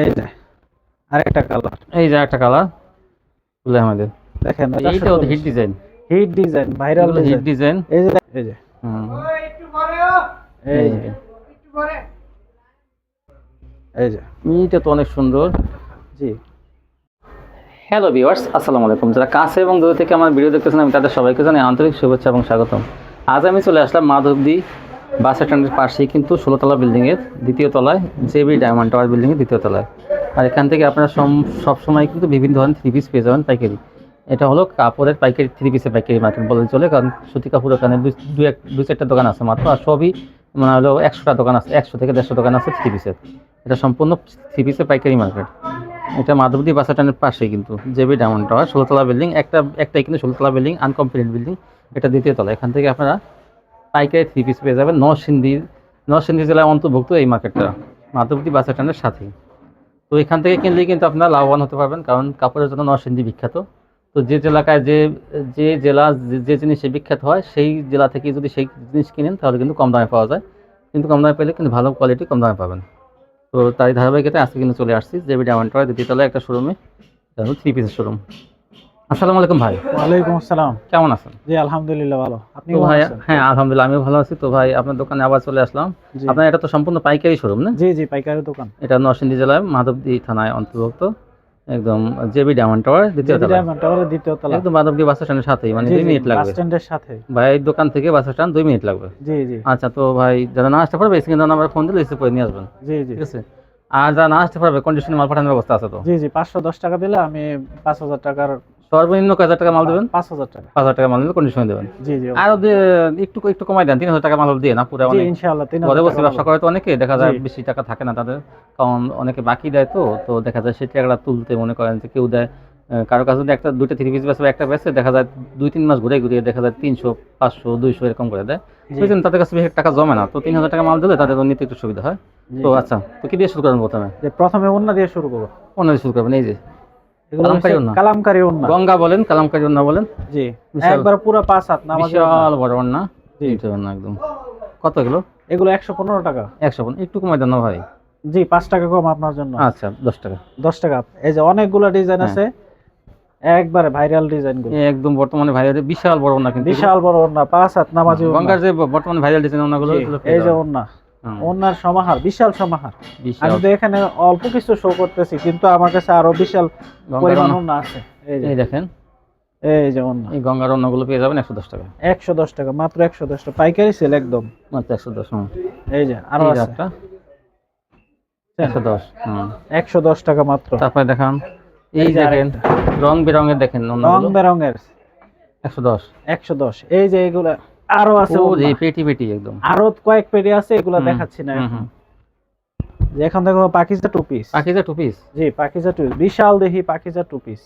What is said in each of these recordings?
এই যে আরেকটা কালার এই যে একটা কালার আমাদের। দেখেন এইটাও hit design hit design viral hit design এই যে এই যে। এই এই যে। যে। এই যে। এইটা তো অনেক সুন্দর। জি। হ্যালো ভিউয়ার্স আসসালামু আলাইকুম। যারা কাছে এবং দূর থেকে আমার ভিডিও দেখতেছেন আমি তাদের সবাইকে জানাই আন্তরিক শুভেচ্ছা এবং স্বাগতম। আজ আমি চলে আসলাম মাধবদী বাস স্ট্যান্ডের পাশেই কিন্তু ষোলোতলা বিল্ডিংয়ের দ্বিতীয় তলায় জেবি ডায়মন্ড টাওয়ার বিল্ডিংয়ের দ্বিতীয় তলায়। আর এখান থেকে আপনারা সম- সবসময় কিন্তু বিভিন্ন ধরনের থ্রি পিস পেয়ে যাবেন পাইকারি। এটা হলো কাপড়ের পাইকারি থ্রি পিসের পাইকারি মার্কেট বলে চলে, কারণ সুতি কাপড় ওখানে দু এক দু চারটা দোকান আছে মাত্র, আর সবই মানে হলো একশোটা দোকান আছে, একশো থেকে দেড়শো দোকান আছে থ্রি পিসের এটা সম্পূর্ণ থ্রি পিসের পাইকারি মার্কেট এটা মাধবদী বাস স্ট্যান্ডের পাশেই কিন্তু জেবি ডায়মন্ড টাওয়ার ষোলোতলা বিল্ডিং একটা, একটাই কিন্তু ষোলোতলা বিল্ডিং আনকমপ্লিট বিল্ডিং এটা দ্বিতীয় তলা এখান থেকে আপনারা পাইকারি থ্রি পিস পেয়ে যাবেন। নরসিংদী নরসিংদী জেলায় অন্তর্ভুক্ত এই মার্কেটটা মাধবদী বাস স্ট্যান্ডের সাথেই। তো এখান থেকে কিনলে কিন্তু আপনারা লাভবান হতে পারবেন, কারণ কাপড়ের জন্য নরসিংদী বিখ্যাত। তো যে এলাকায় যে যে জেলা, যে- জিনিসে বিখ্যাত হয়, সেই জেলা থেকে যদি সেই জিনিস কিনেন, তাহলে কিন্তু কম দামে পাওয়া যায়। কিন্তু কম দামে পেলে কিন্তু ভালো কোয়ালিটি কম দামে পাবেন। তো তাই ধারাবাহিকতা আজকে কিন্তু চলে আসছি। জেবি ডায়মন্ড টাওয়ার দ্বিতীয় তলায় একটা শোরুমে থ্রি পিসের শোরুম আসসালামু আলাইকুম ভাই। ওয়ালাইকুম আসসালাম। কেমন আছেন? জি আলহামদুলিল্লাহ ভালো। আপনি ভাই হ্যাঁ আলহামদুলিল্লাহ আমিও ভালো আছি। তো ভাই আপনার দোকানে আবার চলে আসলাম। আপনার এটা তো সম্পূর্ণ পাইকারি শোরুম না? জি জি পাইকারি দোকান। এটা নরসিংদী জেলায় মাধবদী থানায় অন্তর্ভুক্ত। একদম জেবি ডায়মন্ড টাওয়ার দ্বিতীয় তলা ডায়মন্ড টাওয়ারের দ্বিতীয় তলা। একদম মাধবদী বাস স্ট্যান্ডের সাথেই মানে জি, দুই জি, মিনিট বাস লাগবে স্ট্যান্ডের সাথে। ভাই দোকান থেকে বাস স্ট্যান্ড দুই মিনিট লাগবে। জি জি। আচ্ছা তো ভাই যারা না আসতে পারবে স্ক্রিনে নাম্বার ফোন দিলে রিসিভ করে নিয়ে আসবেন। জি জি। ঠিক আছে? আর যারা না আসতে পারবে কন্ডিশনে মাল পাঠানোর ব্যবস্থা আছে তো? জি জি পাঁচশো দশ টাকা দিলে আমি পাঁচ হাজার টাকার সর্বনিম্ন কয় হাজার টাকা মাল দেবেন? পাঁচ হাজার টাকা। পাঁচ হাজার টাকা মাল দিলে কন্ডিশনে দেবেন। জি জি আর একটু একটু কমাই দেন তিন হাজার টাকা মাল দিয়ে না পুরো অনেক। ইনশাআল্লাহ তিন হাজার বসে ব্যবসা। করে তো অনেকে দেখা যায় বেশি টাকা থাকে না তাদের কারণ অনেকে বাকি দেয় তো তো দেখা যায় সেই টাকাটা তুলতে মনে করেন যে কেউ দেয় কারও কাছে যদি একটা দুইটা থ্রি পিস বেসে বা একটা বেসে দেখা যায় দুই তিন মাস ঘুরে ঘুরিয়ে দেখা যায় তিনশো পাঁচশো দুইশো এরকম করে দেয়। সেই জন্য তাদের কাছে বেশি টাকা জমে না তো তিন হাজার টাকা মাল দিলে তাদের নিতে একটু সুবিধা হয়। তো আচ্ছা তো কি দিয়ে শুরু করবেন প্রথমে? প্রথমে ওন্না দিয়ে শুরু করব। অন্য দিয়ে শুরু করবেন এই যে। কালামকারী ওন্না গঙ্গা বলেন কালামকারী বলেন। জি একবার পুরো পাঁচ হাত নামাজ বিশাল বড় না জি। এইটা একদম। কত এগুলো? এগুলো একশো পনেরো টাকা। একশো পনেরো। একটু কমাই দেন না ভাই। জি পাঁচ টাকা কম আপনার জন্য। আচ্ছা দশ টাকা। দশ টাকা। এই যে অনেকগুলো ডিজাইন হ্যাঁ। আছে একবারে ভাইরাল ডিজাইনগুলো। একদম বর্তমানে ভাইরাল বিশাল বড় না কিন্তু। বিশাল বড় ওন্না পাঁচ হাত নামাজি গঙ্গার যে বর্তমানে ভাইরাল ডিজাইন এগুলো পেয়ে এই যে। ওন্না হুম, ওন্নার সমাহার বিশাল সমাহার। আমি তো এখানে অল্প কিছু শো করতেছি কিন্তু আমার কাছে আরও বিশাল পরিমাণ ওন্না আছে। এই দেখেন। এই যে ওন্না এই গঙ্গার পেয়ে যাবেন একশো দশ টাকা। একশো দশ টাকা মাত্র একশো দশ টাকা। পাইকারি সেল একদম। মাত্র একশো দশ এই যে আরও আছে। একশো দশ একশো দশ টাকা মাত্র। তারপরে দেখান। এই দেখেন রং বেরঙের দেখেন রং বেরঙের। একশো দশ। একশো দশ। এই যে এগুলা আরও আছে ও। যে পেটি পেটি একদম। আরও কয়েক পেটি আছে এগুলা দেখাচ্ছি না এখন। যে এখন দেখো Pakiza two piece Pakiza two piece জি পাকিজা টু বিশাল দেখি Pakiza two piece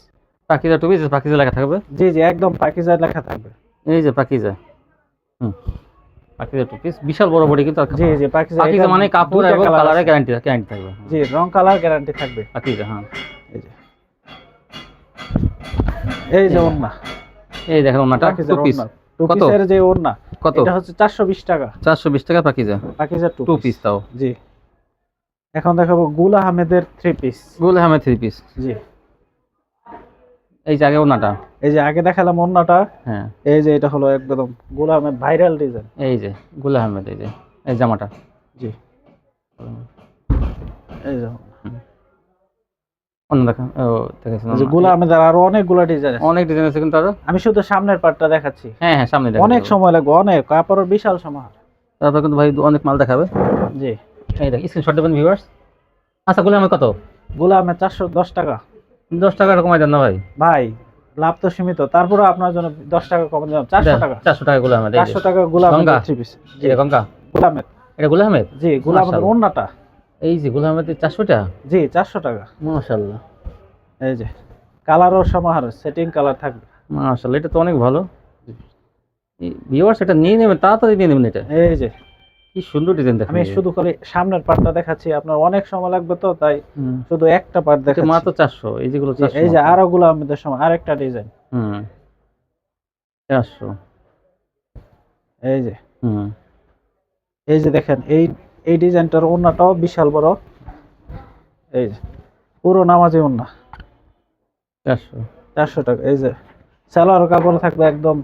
Pakiza two piece Pakiza লেখা থাকবে? জি জি একদম পাকিজা লেখা থাকবে। এই যে পাখিজা হুম পাখিজা টু পিস বিশাল বড় বড়ি কিন্তু জি জি পাকিজা এটা মানে কাপড় এবং colour কালারের আছে। গ্যারান্টি গ্যারান্টি থাকবে। জি রং কালার গ্যারান্টি থাকবে। পাখিজা হ্যাঁ। এই যে। এই যে ওন্না। এই দেখেন ওনাটা টু পিস টু পিসের যে ওন্না কত? এটা হচ্ছে চারশো বিশ টাকা। চারশো বিশ টাকা Pakiza Pakiza two two piece তাও? জি। এখন দেখাবো গুল আহমেদের থ্রি পিস গুল আহমেদ থ্রি পিস জি। এই যে আগে ওনাটা এই যে আগে দেখালাম ওন্নাটা হ্যাঁ। এই যে এটা হলো একদম গুল আহমেদ ভাইরাল ডিজাইন এই যে গুল আহমেদ এই যে এই জামাটা। জি। এই যে অন্য দেখা গুল আরও অনেকগুলো ডিজাইন আছে। অনেক ডিজাইন আছে কিন্তু আরও। আমি শুধু সামনের পার্টটা দেখাচ্ছি। হ্যাঁ হ্যাঁ সামনে অনেক সময় লাগবে অনেক। কাপড়ের বিশাল সমাহার। তারপর কিন্তু ভাই অনেক মাল দেখাবে। জি। এই দেখ স্ক্রিনশট দেবেন ভিউয়ার্স আচ্ছা কত? চারশো দশ টাকা। দশ টাকা কমাই দেন না ভাই। ভাই লাভ তো সীমিত। তারপরে আপনার জন্য দশ টাকা কমে দিলাম চারশো টাকা। চারশো টাকা চারশো টাকা গুল আহমেদ গঙ্গা। জি। গঙ্গা? এটা জি ওন্নাটা এই যে গুল আহমেদের চারশো টাকা জি চারশো টাকা। মাশাল্লাহ এই যে কালারও সমাহার সেটিং কালার থাকবে। মাশাল্লাহ এটা তো অনেক ভালো। ভিউয়ার্স এটা নিয়ে নেবেন তাড়াতাড়ি নিয়ে নেবেন এটা। এই যে কি সুন্দর ডিজাইন দেখেন আমি শুধু খালি সামনের পার্টটা দেখাচ্ছি আপনার অনেক সময় লাগবে তো তাই। শুধু একটা পার্ট দেখাচ্ছি। মাত্র চারশো এই যেগুলো জি, চারশো এই যে আরও গুলো আমাদের সময় আরেকটা ডিজাইন হুম। চারশো। এই যে। হুম। এই যে দেখেন এই এই ডিজাইনটার ওন্নাটাও বিশাল বড়। এই যে পুরো নামাজি ওন্না চারশো। চারশো টাকা এই যে সালোয়ার কাপড় থাকবে একদম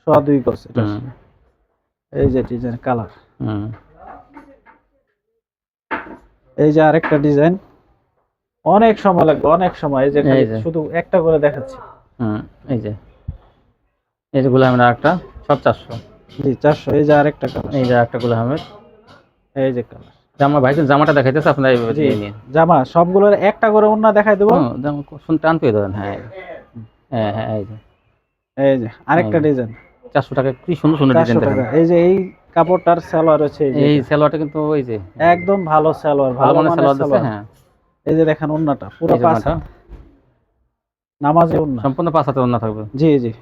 সোয়া দুই গজ এই যে ডিজাইন কালার। এই যে আরেকটা ডিজাইন অনেক সময় লাগবে অনেক সময়। এই যে। শুধু একটা করে দেখাচ্ছি। হুম এই যে। এই যে গুলামের একটা সব চারশো। জি চারশো এই যে আরেকটা কালার। এই যে একটা গুলামের। এই যে কালার। জামা ভাই জামাটা দেখাইতেছে আপনারা এইভাবে জি নিন। জামা সবগুলোর একটা করে ওন্না দেখাই দেবো। জামা শুন টান পেয়ে দেবেন হ্যাঁ। হ্যাঁ হ্যাঁ এই যে। এই যে আরেকটা ডিজাইন। চারশো টাকা কি সুন্দর সুন্দর ডিজাইন দেখেন এই যে এই কাপড়টার সালোয়ার হচ্ছে এই। সালোয়ারটা কিন্তু ওই যে। একদম ভালো সালোয়ার ভালো মানের সালোয়ার দিচ্ছে হ্যাঁ। এই যে দেখেন ওন্নাটা পুরো পাঁচ। হাত। ওন্না সম্পূর্ণ পাঁচ হাতে ওনা থাকবে। জি জি।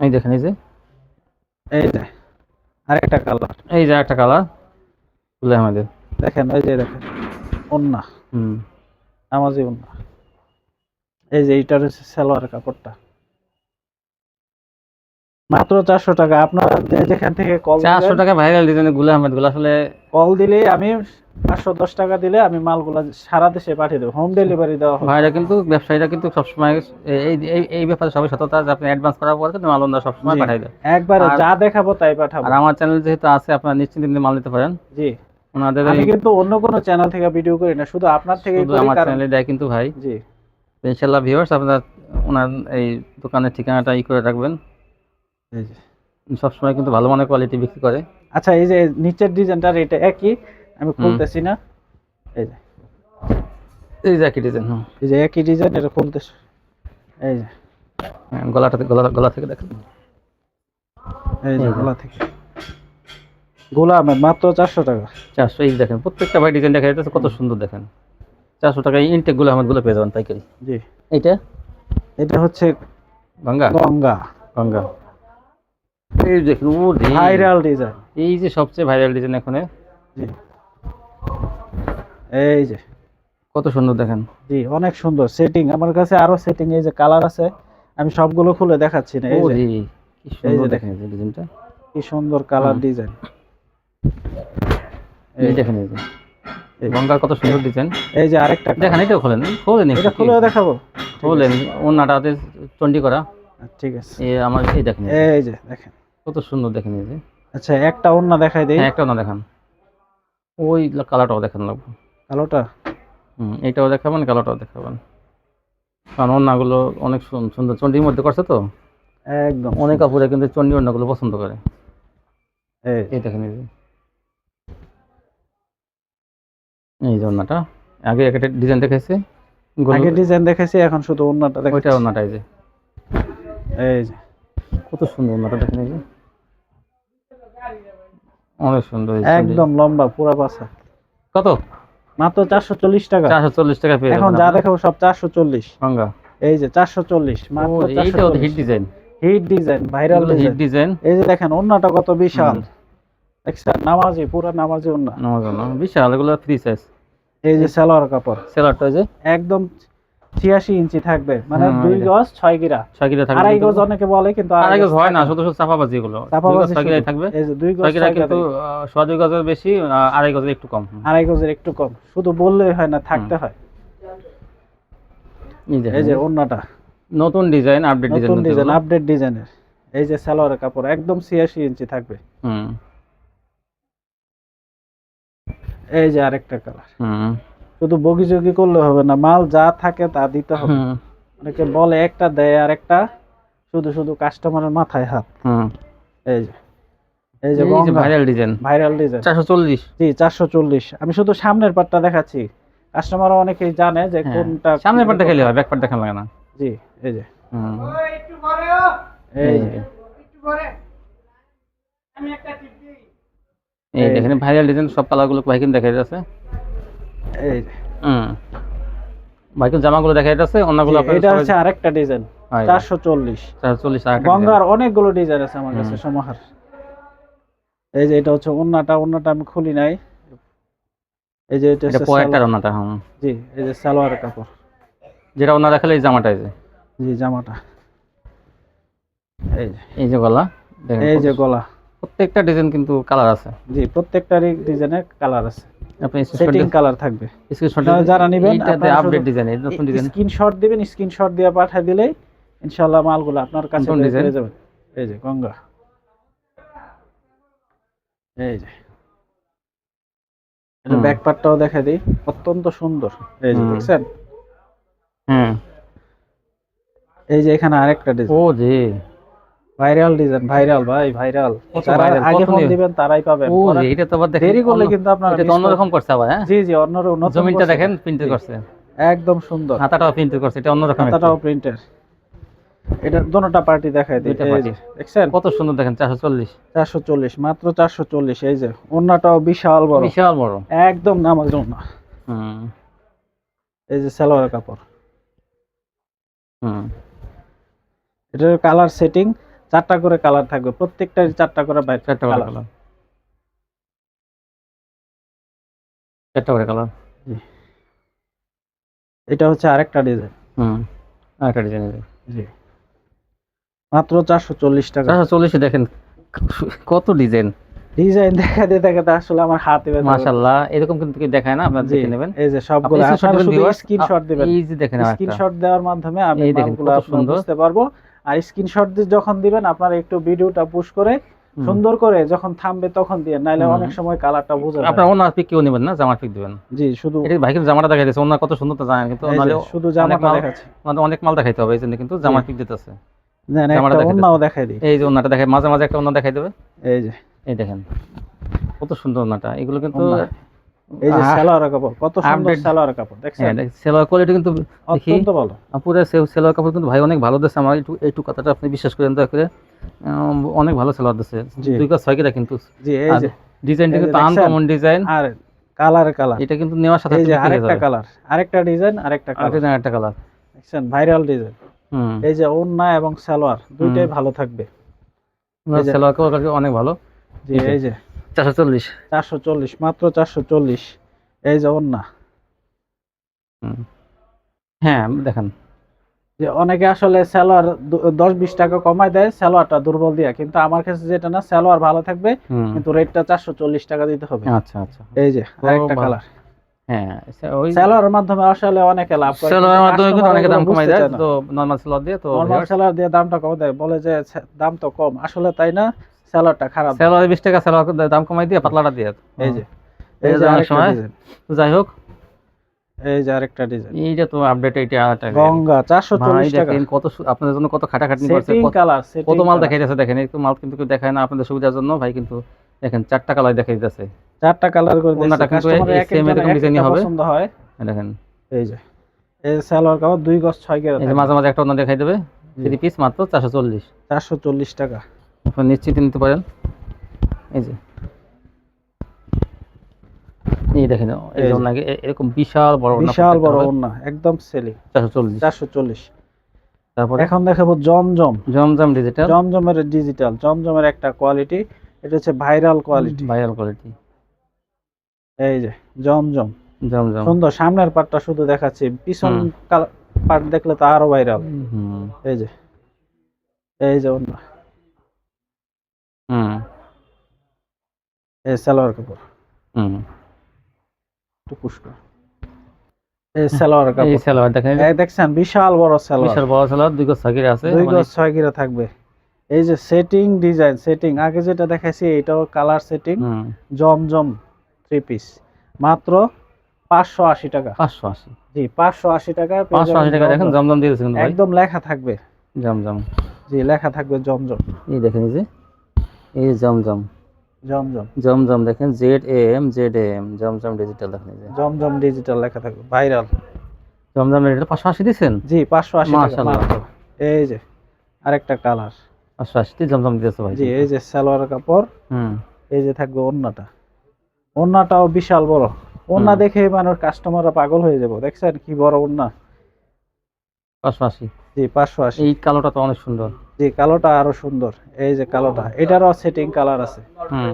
এই দেখেন এই যে। এই যে আরেকটা কালার এই যে একটা কালারগুলো আমাদের। দেখেন এই যে দেখেন ওন্না হুম। আমাজি ওন্না এই যে এইটার হচ্ছে সালোয়ার কাপড়টা। মাত্র চারশো টাকা। আপনারা যেখান থেকে কল চারশো টাকা ভাইরাল ডিজাইনেরগুলো আহমেদগুলো আসলে কল দিলে আমি পাঁচশো দশ টাকা দিলে আমি মালগুলো সারা দেশে পাঠিয়ে দেবো। হোম ডেলিভারি দেওয়া হবে ভাইরা কিন্তু ব্যবসায়ীরা কিন্তু সবসময় এই এই- ব্যাপারে সবাই সততা যে আপনি অ্যাডভান্স করার পর কিন্তু মাল ওনারা সবসময় জি। পাঠাই দেয়। একবারে যা দেখাবো তাই পাঠাবো। আর আমার চ্যানেল যেহেতু আছে আপনারা নিশ্চিন্তে মাল নিতে পারেন। জি। ওনাদের আমি কিন্তু অন্য কোনো চ্যানেল থেকে ভিডিও করি না শুধু আপনার থেকে শুধু আমার চ্যানেলে দেয় কিন্তু ভাই। জি। ইনশাল্লাহ ভিউয়ার্স আপনারা ওনার এই দোকানের ঠিকানাটা ই করে রাখবেন। এই যে। সবসময় কিন্তু ভালো মানের কোয়ালিটি বিক্রি করে। আচ্ছা এই যে নিচের ডিজাইনটার এটা একই আমি খুলতেছি না। এই যে। এই যে একই ডিজাইন এই যে একই ডিজাইন এটা খুলতেছি। এই যে। হ্যাঁ, গলা গলা থেকে দেখেন। এই যে। গোলা থেকে। মাত্র চারশো টাকা। চারশো এই দেখেন প্রত্যেকটা ভাই ডিজাইন দেখা যাচ্ছে কত সুন্দর দেখেন। চারশো টাকা ইনটেকগুলো আমারগুলো পেয়ে যাবেন পাইকারি জি। এইটা? এটা হচ্ছে গঙ্গা? গঙ্গা। গঙ্গা। এই দেখুন ও ভাইরাল ডিজাইন এই যে সবচেয়ে ভাইরাল ডিজাইন এখন। এই যে। কত সুন্দর দেখেন। জি অনেক সুন্দর সেটিং আমার কাছে আরও সেটিং এই যে কালার আছে আমি সবগুলো খুলে দেখাচ্ছি না এই যে। কি সুন্দর দেখেন। ডিজাইনটা কি সুন্দর কালার ডিজাইন এই দেখেন এই যে। গঙ্গার কত সুন্দর ডিজাইন এই যে আরেকটা দেখেন এটাও খোলেন? খোলেন এটা খুলে দেখাবো। খোলেন ওনাটাতে চন্ডি করা ঠিক আছে। এই আমার এই দেখেন এই যে দেখেন। কত সুন্দর দেখেন এই যে। আচ্ছা একটা অন্য দেখাই দেই। হ্যাঁ একটাও না দেখান। ওই কালারটাও দেখান লাগবে। কালোটা? হুম এটাও দেখাবেন কালোটাও দেখাবেন। কারণ ওনাগুলো অনেক সুন- সুন্দর চন্ডির মধ্যে করছে তো। একদম। অনেক কাপড়ে কিন্তু চন্ডি ওনাগুলো পছন্দ করে। এই। দেখেন এই যে। এই যে ওনাটা আগে একটা ডিজাইন দেখেছে আগে ডিজাইন দেখেছি এখন শুধু অন্যটা দেখ ওইটা এই যে। এই যে। কত সুন্দর ওনাটা দেখেন এই যে। অনেক সুন্দর একদম লম্বা পুরা পাশা কত? মাত্র চারশো চল্লিশ টাকা। চারশো চল্লিশ টাকা পেয়ে এখন যা দেখাবো সব চারশো চল্লিশ। এই যে চারশো চল্লিশ মাত্র hit design. Hit design viral hit design. এই যে দেখেন অন্যটা কত বিশাল। দেখছেন নামাজি পুরা নামাজি অন্য নামাজ বিশাল এগুলো ফ্রি সাইজ এই যে সালোয়ার কাপড়। সেলারটা ওই যে? একদম ছিয়াশি ইঞ্চি থাকবে। মানে দুই এই যে। গজ ছয় গিরা। থাকবে আড়াই গজ অনেকে বলে কিন্তু আড়াই গজ হয় না শুধু শুধু চাপাবাজি এগুলো। চাপাবাজি সাকিরাই শুধু। থাকবে। দুই গজ ছয় কিন্তু গিরা। সোয়া দুই গজের বেশি আড়াই গজের একটু কম। আড়াই গজের একটু কম। শুধু বললেই হয় না থাকতে হয়। এই এই যে অন্যটা নতুন ডিজাইন আপডেট ডিজাইন নতুন। ডিজাইন আপডেট ডিজাইনের। এই যে সালোয়ারের কাপড় একদম ছিয়াশি ইঞ্চি থাকবে। হুম। এই যে আরেকটা কালার হুম। শুধু বগিযোগি করলে হবে না মাল যা থাকে তা দিতে হবে। অনেকে বলে একটা দেয় আর একটা শুধু শুধু কাস্টমারের মাথায় হাত। এই যে এই যে ভাইরাল ডিজাইন ভাইরাল ডিজাইন চারশো চল্লিশ। জি চারশো চল্লিশ। আমি শুধু সামনের পাটটা দেখাচ্ছি। কাস্টমার অনেকেই জানে যে কোনটা হ্যাঁ। সামনের পাট দেখাইলে হয় ব্যাক পাট দেখান লাগে না। জি এই যে। হুম। এই যে। এই এই দেখেন ভাইরাল ডিজাইন সব কালারগুলো ভাই কিন্তু দেখা যাচ্ছে এই ভাই জামাগুলো দেখা যাচ্ছে অন্যগুলো এটা হচ্ছে আরেকটা ডিজাইন চারশো চল্লিশ। চারশো চল্লিশ আর গঙ্গার অনেকগুলো ডিজাইন আছে আমার কাছে সমাহার। এই যে এটা হচ্ছে ওন্নাটা ওন্নাটা আমি খুলি নাই। এই যে এটা হচ্ছে হুম। জি এই যে সালোয়ার কাপড়। যেটা দেখালে এই জামাটা এই যে। জি জামাটা। এই যে। এই যে গলা এই যে গলা। প্রত্যেকটা ডিজাইন কিন্তু কালার আছে। জি প্রত্যেকটারই ডিজাইনের কালার আছে। আপনি সেটিং কালার থাকবে। স্ক্রিনশট যারা নেবেন, এইটাতে আপডেট ডিজাইন এই নতুন ডিজাইন স্ক্রিনশট দিবেন স্ক্রিনশট দিয়ে পাঠিয়ে দিলেই ইনশাআল্লাহ মালগুলো আপনার কাছে পেয়ে যাবেন। এই যে গঙ্গা। এই যে। এটা ব্যাক পার্টটাও দেখা দিই। অত্যন্ত সুন্দর। এই যে দেখছেন? এই যে এখানে আরেকটা ডিজাইন ও জি। ভাইরাল ডিজাইন ভাইরাল ভাই ভাইরাল যারা আগে ফোন দিবেন তারাই পাবেন ও এটা তো আবার দেখেন দেরি করলে কিন্তু আপনারা এটা অন্যরকম করছে আবার হ্যাঁ? জি জি অন্য নতুন জমিনটা দেখেন প্রিন্টেড জি। করছে। একদম সুন্দর। হাতাটাও প্রিন্টেড করছে এটা অন্যরকম। খাতাটাও প্রিন্টের এটা দোনোটা পার্টি দেখায় দিই। দেখছেন? কত সুন্দর দেখেন চারশো চল্লিশ। চারশো চল্লিশ মাত্র চারশো চল্লিশ এই যে অন্যটাও বিশাল বড়। বিশাল বড়। একদম নামার জন্য হুম। এই যে সালোয়ার কাপড়। হুম। এটার কালার সেটিং চারটা করে কালার থাকবে প্রত্যেকটার চারটা করে বাইর চারটা করে কালার চারটা করে কালার এটা হচ্ছে আরেকটা ডিজাইন হুম আরেকটা ডিজাইন জি। মাত্র চারশো চল্লিশ টাকা। চারশো চল্লিশে দেখেন কত ডিজাইন ডিজাইন দেখাতে দেখাতে আসলে আমার হাতে ব্যথা মাশাল্লাহ এরকম কিন্তু কেউ দেখায় না আপনারা দেখে নেবেন। এই যে সবগুলো আপনারা শুধু স্ক্রিনশট দিবেন। এই যে দেখেন স্ক্রিনশট দেওয়ার মাধ্যমে আমি মালগুলো সুন্দর। বুঝতে পারব। আর স্ক্রিনশট দিয়ে যখন দিবেন আপনারা একটু ভিডিওটা পুশ করে সুন্দর করে যখন থামবে তখন দিয়ে নাইলে অনেক সময় কালারটা বোঝা যায়। আপনার ওনার পিক কেউ নেবেন না জামার পিক দিবেন। জি শুধু এটা ভাই কিন্তু জামাটা দেখাই দিয়েছে ওনার কত সুন্দর তা জানেন কিন্তু এই শুধু জামাটা মাল- দেখাচ্ছি। আমাদের অনেক মাল দেখাইতে হবে এই জন্য কিন্তু জামার পিক দিতেছে। দেন জামাটা একটা অন্যও দেখাই দিই। এই যে ওনাটা দেখাই মাঝে মাঝে একটা ওনা দেখাই দেবে। এই যে। এই দেখেন কত সুন্দর ওনাটা এগুলো কিন্তু। এই যে কাপড় কত সুন্দর কাপড় দেখছেন? হ্যাঁ সেলোয়ার কোয়ালিটি কিন্তু অত্যন্ত ভালো। পুরো সেলোয়ার কাপড় কিন্তু ভাই অনেক ভালো দিচ্ছে আমার একটু একটু কথাটা আপনি বিশ্বাস করেন দয়া করে। অনেক ভালো সেলোয়ার দিচ্ছে দুই কাজ ছয় কেটা কিন্তু। জি এই যে ডিজাইনটা কিন্তু আনকমন ডিজাইন। আর কালার কালার। এটা কিন্তু নেওয়ার সাথে এই যে আরেকটা কালার আরেকটা ডিজাইন আরেকটা কালার। আরেকটা কালার। দেখছেন? Viral design. হুম। এই যে ওন্না এবং সালোয়ার দুইটাই ভালো থাকবে। সেলোয়ার কাপড় অনেক ভালো। জি এই যে। এই যে চারশো চল্লিশ। চারশো চল্লিশ মাত্র চারশো চল্লিশ। এই যে ওন্না হ্যাঁ দেখেন। যে অনেকে আসলে সালোয়ার দশ বিশ টাকা কমায় দেয় সালোয়ারটা দুর্বল দিয়া। কিন্তু আমার কাছে যেটা না সালোয়ার ভালো থাকবে কিন্তু রেটটা চারশো চল্লিশ টাকা দিতে হবে। আচ্ছা আচ্ছা। এই যে আরেকটা কালার হ্যাঁ ওই মাধ্যমে আসলে অনেকে লাভ করে সেলোয়ারের মাধ্যমে কিন্তু অনেকে দাম কমাই দেয় তো তো নর্মাল দিয়ে তো নর্মাল সেলার দিয়ে দামটা কম দেয় বলে যে দাম তো কম। আসলে তাই না? সেলারটা খারাপ। টাকা সেলোয়ার দাম কমাই দিয়ে পাতলাটা দিয়ে এই যে এই যে অনেক সময়। যাই হোক। এই যে আরেকটা ডিজাইন। এইটা তো আপডেট এইটা আরেকটা গঙ্গা চারশো ভাই চল্লিশ টাকা। কত আপনাদের জন্য কত খাটাখাটনি করছে কত- মাল দেখাই যাচ্ছে দেখেন একটু মাল কিন্তু কেউ দেখায় না আপনাদের সুবিধার জন্য। ভাই কিন্তু দেখেন চারটা কালার দেখাই দিতেছে। চারটা কালার করে কাস্টমার এক একজনের এরকম ডিজাইনই হবে। পছন্দ হয়। দেখেন। এই যে এই সালোয়ার কাপড় দুই গজ ছয় কেজি এই মাঝে মাঝে একটা অন্য দেখাই দেবে। থ্রি পিস মাত্র চারশো চল্লিশ। চারশো চল্লিশ টাকা। আপনি নিশ্চিন্তে নিতে পারেন। এই যে। এই দেখেন এই যে। ওনাকে এরকম বিশাল বড় বিশাল বড় একদম সেলি 440 চারশো চল্লিশ। তারপরে? এখন দেখাবো জমজম। জমজম ডিজিটাল জমজমের ডিজিটাল জমজমের একটা কোয়ালিটি এটা হচ্ছে ভাইরাল কোয়ালিটি ভাইরাল কোয়ালিটি এই যে জমজম। জমজম। সুন্দর সামনের পার্টটা শুধু দেখাচ্ছি পিছন। পার্ট দেখলে তো আরও ভাইরাল এই যে। এই যে হুম। এই সালোয়ার কাপড়। হুম। একটু পুষ্কর এই সালোয়ার এই সালোয়ার দেখেন এই দেখছেন বিশাল বড় সালোয়ার। বিশাল বড় সালোয়ার দুই গজ সাকির আছে দুই মানে গজ ছয় থাকবে। এই যে সেটিং ডিজাইন সেটিং আগে যেটা দেখাইছি এটাও কালার সেটিং হুম। জমজম থ্রি পিস মাত্র পাঁচশো আশি টাকা। পাঁচশো আশি। জি পাঁচশো আশি টাকা পাঁচশো আশি টাকা দেখেন জমজম। একদম লেখা থাকবে। জমজম। জি লেখা থাকবে জমজম। এই দেখেন এই যে। এই জমজম। জমজম। জমজম দেখেন Z M Z M Zamzam digital দেখেন জমজম ডিজিটাল লেখা থাকবে ভাইরাল জমজম ডিজিটাল পাঁচশো আশি দিচ্ছেন জি পাঁচশো আশি মাশাআল্লাহ। এই যে আরেকটা কালার পাঁচশো আশিতে জমজম দিতেছে ভাই। জি এই যে সালোয়ার কাপড় হুম। এই যে থাকবে ওন্নাটা ওন্নাটাও বিশাল বড়। ওন্না। দেখে মানুষ কাস্টমাররা পাগল হয়ে যাব। দেখছেন কি বড় ওন্না পাঁচশো আশি। জি পাঁচশো আশি। এই কালোটা তো অনেক সুন্দর। জি কালোটা আরও সুন্দর। এই যে কালোটা এটারও সেটিং কালার আছে। হুম।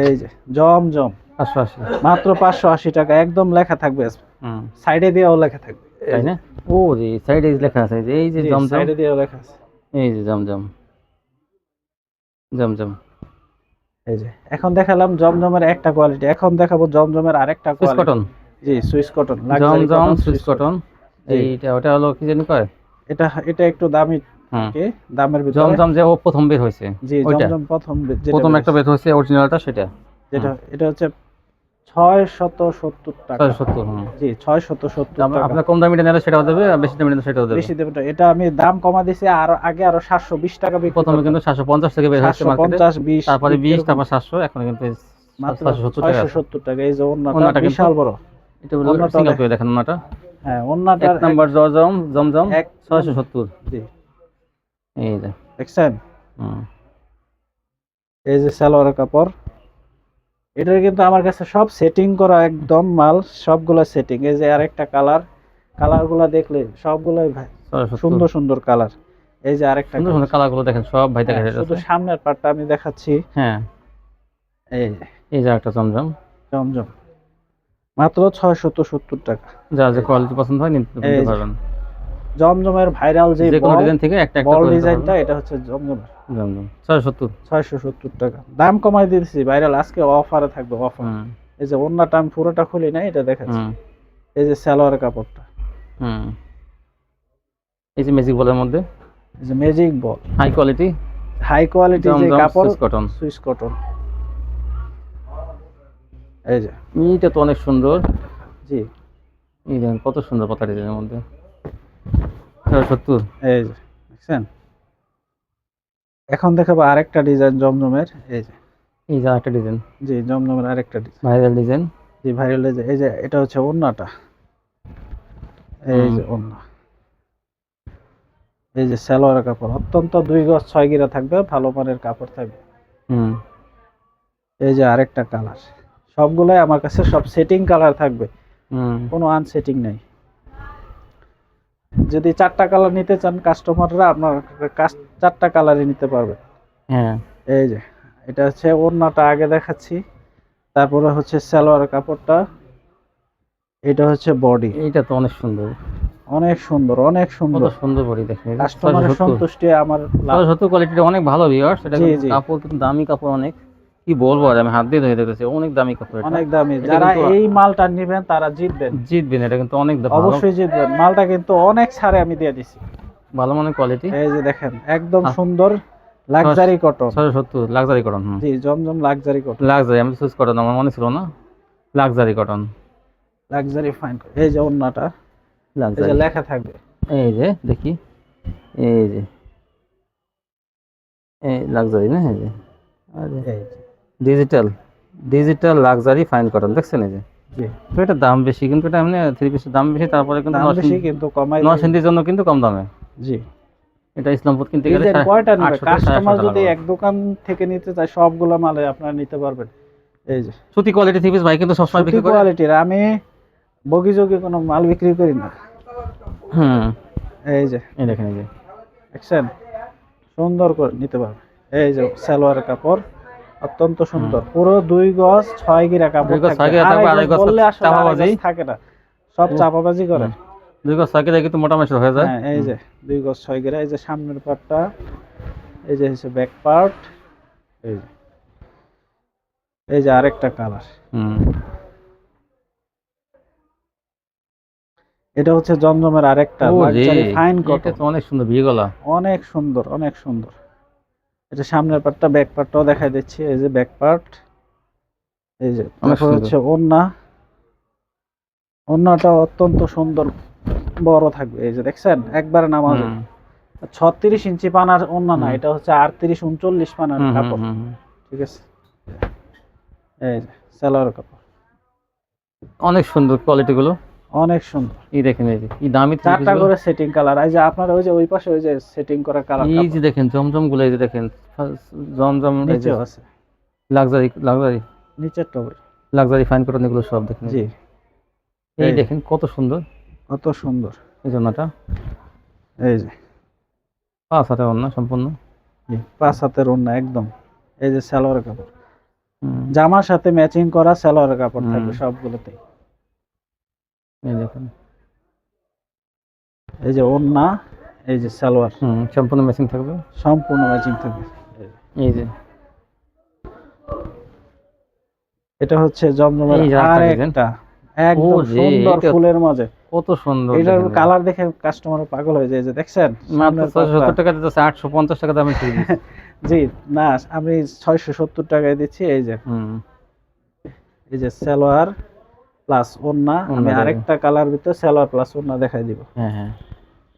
এই যে জমজম। পাঁচশো আশি মাত্র পাঁচশো আশি টাকা একদম লেখা থাকবে। সাইডে দিয়েও লেখা থাকবে। তাই না? ও জি সাইডে লেখা আছে। এই যে যে সাইডে দিয়েও লেখা আছে। এই যে জমজম। জমজম। এই যে এখন দেখালাম জমজমের একটা কোয়ালিটি এখন দেখাবো জমজমের আরেকটা কোয়ালিটি কটন জি Swiss cotton Zamzam Swiss cotton এইটা ওটা হলো কি জানি কয়? এটা এটা একটু দামি হুম কি দামের ভিতরে। জমজম যে ও প্রথম বের হয়েছে জি জমজম প্রথম প্রথম একটা বের হয়েছে। অরিজিনালটা সেটা? যেটা এটা হচ্ছে ছয় শত সত্তর টাকা। সত্তর জি ছয় শত সত্তর আপনার কম দামিটা নিলে সেটাও দেবে বেশি দামি নিলে সেটাও দেবে। বেশি দেবে এটা আমি দাম কমা দিছি আর আগে আরও সাতশো বিশ টাকা বিক্রি প্রথমে কিন্তু সাতশো পঞ্চাশ থেকে বের হয়েছে পঞ্চাশ বিশ তারপরে বিশ তারপর সাতশো এখন কিন্তু মাত্র সত্তর টাকা। ছয়শো সত্তর টাকা এই যে অন্যটা বিশাল বড়। এটা সিঙ্গেল করে দেখেন হ্যাঁ এক নাম্বার জমজম জমজম এক ছয়শো সত্তর। জি। এই যে। দেখছেন? হুম। এই যে সালোয়ার কাপড় এটার কিন্তু আমার কাছে সব সেটিং করা একদম মাল সবগুলো সেটিং এই যে আরেকটা কালার কালারগুলো দেখলে সবগুলোই ভাই সুন্দর সুন্দর কালার। এই যে আরেকটা সুন্দর। সুন্দর কালারগুলো দেখেন সব ভাই দেখা হ্যাঁ, শুধু সামনের পার্টটা আমি দেখাচ্ছি। হ্যাঁ। এই যে, এই যে একটা জমজম। জমজম। মাত্র ছয় শত সত্তর টাকা। যা যে কোয়ালিটি পছন্দ হয় নিতে পারবেন। জমজমের ভাইরাল যে যে কোনো ডিজাইন থেকে একটা একটা বল ডিজাইনটা এটা হচ্ছে জমজমের। জমজম। সত্তর। ছয়শো সত্তর টাকা। দাম কমাই দিয়েছি ভাইরাল আজকে অফারে থাকবে অফার এই যে অন্যটা টাইম পুরোটা খুলি না এটা দেখাচ্ছি। এই যে সালোয়ার কাপড়টা। হুম। এই যে ম্যাজিক বলের মধ্যে। এই যে magic ball high quality high quality যে কাপড় সুইস কটন সুইস কটন এই যে এইটা তো অনেক সুন্দর। জি এই দেখেন কত সুন্দর পাতা ডিজাইনের মধ্যে সত্তর। এই যে দেখছেন? এখন দেখাবো আরেকটা ডিজাইন জমজমের এই যে। এই যে একটা ডিজাইন। জি জমজমের আরেকটা ডিজাইন। Viral design. জি ভাইরাল যে এই যে এটা হচ্ছে ওন্নাটা এই যে ওন্না এই যে সালোয়ার কাপড়। অত্যন্ত দুই গজ ছয় গিরা থাকবে ভালো মানের কাপড় থাকবে। হুম। এই যে আরেকটা কালার। সবগুলাই আমার কাছে সব সেটিং কালার থাকবে। কোনো আনসেটিং নাই। যদি চারটা কালার নিতে চান কাস্টমাররা আপনার চারটা কালারই নিতে পারবে। হ্যাঁ। এই যে এটা হচ্ছে ওড়নাটা আগে দেখাচ্ছি। তারপরে হচ্ছে সালোয়ার কাপড়টা। এটা হচ্ছে বডি এইটা তো অনেক সুন্দর। অনেক সুন্দর অনেক সুন্দর। সুন্দর বডি দেখেন। কাস্টমারের সন্তুষ্টি আমার সত্তর কোয়ালিটিটা অনেক ভালো ভিউয়ার্স এটা। কাপড় কিন্তু দামি কাপড় অনেক। কি বলব আর আমি হাত দিয়ে ধরে দেখতেছি অনেক দামি কাপড় অনেক দামি। যারা এই মালটা নেবেন তারা জিতবেন। জিতবেন এটা কিন্তু অনেক ভালো। অবশ্যই জিতবেন। মালটা কিন্তু অনেক ছাড়ে আমি দিয়ে দিছি। ভালো মানের কোয়ালিটি এই যে দেখেন একদম। সুন্দর লাক্সারি কটন ছয়শো সত্তর লাক্সারি কটন জি জমজম লাক্সারি কটন লাক্সারি আমি চুজ কটন আমার মনে ছিল না। লাক্সারি কটন লাক্সারি ফাইন এই যে ওন্নাটা লাক্সারি লেখা থাকবে। এই যে দেখি। এই যে। এই লাক্সারি না এই যে? আরে। এই যে, digital digital luxury fine cotton দেখছেন এই যে? তো এটা দাম বেশি কিন্তু এটা এমনি থ্রি পিসের দাম বেশি তারপরে কিন্তু দাম বেশি কিন্তু কমাই দিবে। নরসিংদীর জন্য কিন্তু কম দামে। জি। এটা ইসলামপুর কিনতে গেলে কয়টা নেবে। কাস্টমার যদি এক দোকান থেকে নিতে চায় সবগুলো মালে আপনারা নিতে পারবেন। এই যে। সুতি কোয়ালিটি থ্রি পিস ভাই কিন্তু সবসময় বিক্রি করে কোয়ালিটির আমি বগিযোগে কোনো মাল বিক্রি করি না। হুম। এই যে। এই দেখেন এই যে। দেখছেন? সুন্দর করে নিতে পারবে। এই যে সালোয়ার কাপড়। অত্যন্ত সুন্দর। পুরো দুই গজ ছয় গিরা কাপড়। ছয় গিরা থাকে না। সব চাপাবাজি করে। দুই গজ সাইকেল কিন্তু মোটামুটি হয়ে যায়। হ্যাঁ এই যে দুই গজ ছয় গিরা এই যে সামনের পার্টটা এই যে হচ্ছে ব্যাক পার্ট এই যে। এই যে আরেকটা কালার এটা হচ্ছে জমজমের আরেকটা ফাইন কটন অনেক সুন্দর বিয়ে গলা। অনেক সুন্দর অনেক সুন্দর। এটা সামনের পার্টটা ব্যাক পার্টটাও দেখাই দিচ্ছি এই যে ব্যাক পার্ট এই যে তারপর হচ্ছে ওন্না ওন্নাটা অত্যন্ত সুন্দর বড় থাকবে এই যে দেখছেন? একবারে নামাজ। ছত্রিশ ইঞ্চি পানার ওন্না না এটা হচ্ছে আটত্রিশ উনচল্লিশ পানার কাপড়। ঠিক আছে? এই যে সালোয়ার কাপড়। অনেক সুন্দর কোয়ালিটি গুলো। অনেক সুন্দর। এই দেখেন এই যে এই দামি চারটা করে সেটিং কালার এই যে আপনার ওই যে ওই পাশে ওই যে সেটিং করা কালার এই যে দেখেন জমজমগুলো এই যে দেখেন জমজম নিচেও আছে। Luxury luxury. নিচের টবে লাক্সারি ফাইন কটন এগুলো সব দেখেন। জি। এই। দেখেন কত সুন্দর। কত সুন্দর। এই জন্যটা এই যে। পাঁচ হাতে অন্য সম্পূর্ণ। জি, পাঁচ হাতের ওড়না একদম। এই যে সালোয়ার কাপড়। জামার সাথে ম্যাচিং করা সালোয়ার কাপড় থাকবে সবগুলোতে এই দেখেন। এই যে ওড়না এই যে সালোয়ার। হুম সম্পূর্ণ ম্যাচিং থাকবে? সম্পূর্ণ ম্যাচিং থাকবে। এই যে। এটা হচ্ছে জমজমের আর একটা একদম সুন্দর ফুলের মাঝে। কত সুন্দর এটার কালার দেখে কাস্টমার পাগল হয়ে যায়। যে দেখছেন? মাত্র সামনের ছয়শো পাতা। সত্তর টাকা দিতেছে আটশো পঞ্চাশ টাকা দামে থ্রি জি না আমি ছয়শো সত্তর টাকায় দিচ্ছি এই যে। হুম। এই যে সালোয়ার। প্লাস ওন্না আমি আরেকটা কালার ভিতরে সালোয়ার প্লাস ওন্না দেখাই দিব। হ্যাঁ হ্যাঁ।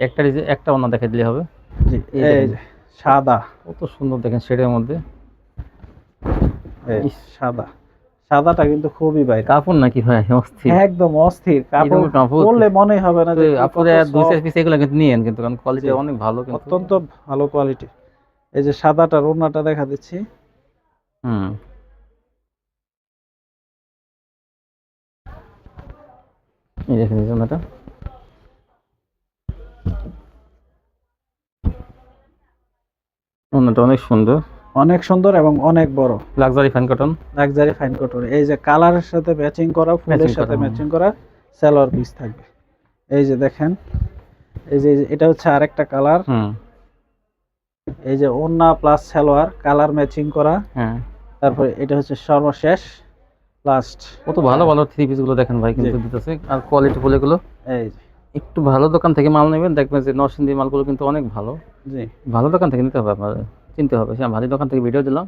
একটা একটা অন্য দেখে দিলে হবে। জি এই সাদা। কত সুন্দর দেখেন শেডের মধ্যে। এই সাদা। সাদাটা কিন্তু খুবই বাইরে কাপড় নাকি ভাই? অস্থির। একদম অস্থির। কাপড় পরলে মনে হবে না যে আপনারা দুই চার soft, পিস এগুলো কিন্তু নিয়েন কিন্তু কারণ কোয়ালিটি অনেক ভালো কিন্তু। অত্যন্ত ভালো কোয়ালিটি এই যে সাদাটা ওন্নাটা দেখা দিচ্ছি। হুম। এই দেখেন এই জন্যটা অন্যটা অনেক সুন্দর। অনেক সুন্দর এবং অনেক বড়। Luxury fan cotton luxury fine cotton এই যে কালারের সাথে ম্যাচিং করা ফুলের সাথে। ম্যাচিং করা সালোয়ার পিস থাকবে। এই যে দেখেন এই যে এটা হচ্ছে আরেকটা কালার হুম। এই যে ওন্না প্লাস সালোয়ার কালার ম্যাচিং করা। হ্যাঁ। তারপরে এটা হচ্ছে সর্বশেষ। লাস্ট কত ভালো ভালো থ্রি পিসগুলো দেখেন ভাই কিন্তু দিতেছে। আর কোয়ালিটি ফুল এগুলো এই একটু ভালো দোকান থেকে মাল নেবেন দেখবেন যে নরসিংদী মালগুলো কিন্তু অনেক ভালো। জি। ভালো দোকান থেকে নিতে হবে আপনার চিনতে হবে। সে ভালো দোকান থেকে ভিডিও দিলাম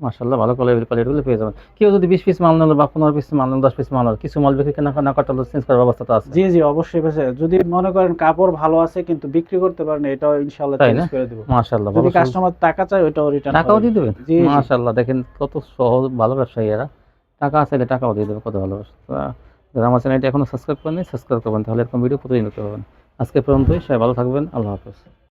মার্শাল্লাহ ভালো কোয়ালিটি কোয়ালিটিগুলো পেয়ে যাবেন। কেউ যদি বিশ পিস মাল নিল বা পনেরো পিস মাল নিল দশ পিস মাল নিল কিছু মাল বিক্রি কেনা না করতে চেঞ্জ করার ব্যবস্থা তো আছে। জি জি অবশ্যই বেশি যদি মনে করেন কাপড় ভালো আছে কিন্তু বিক্রি করতে পারেন এটাও ইনশাআল্লাহ চেঞ্জ? করে দেব। মার্শাল্লাহ যদি কাস্টমার টাকা চায় ওটাও রিটার্ন টাকাও দিয়ে দেবেন? জি। মার্শাল্লাহ দেখেন কত সহজ ভালো ব্যবসায়ী এরা। টাকা আছে টাকাও দিয়ে দেবে, কত ভালোবাসা যারা আমার চ্যানেলটি এখনও সাবস্ক্রাইব করেনি সাবস্ক্রাইব করবেন, তাহলে এরকম ভিডিও প্রতিদিন দেখতে পারবেন আজকে পর্যন্তই, সবাই ভালো থাকবেন, আল্লাহ হাফেজ।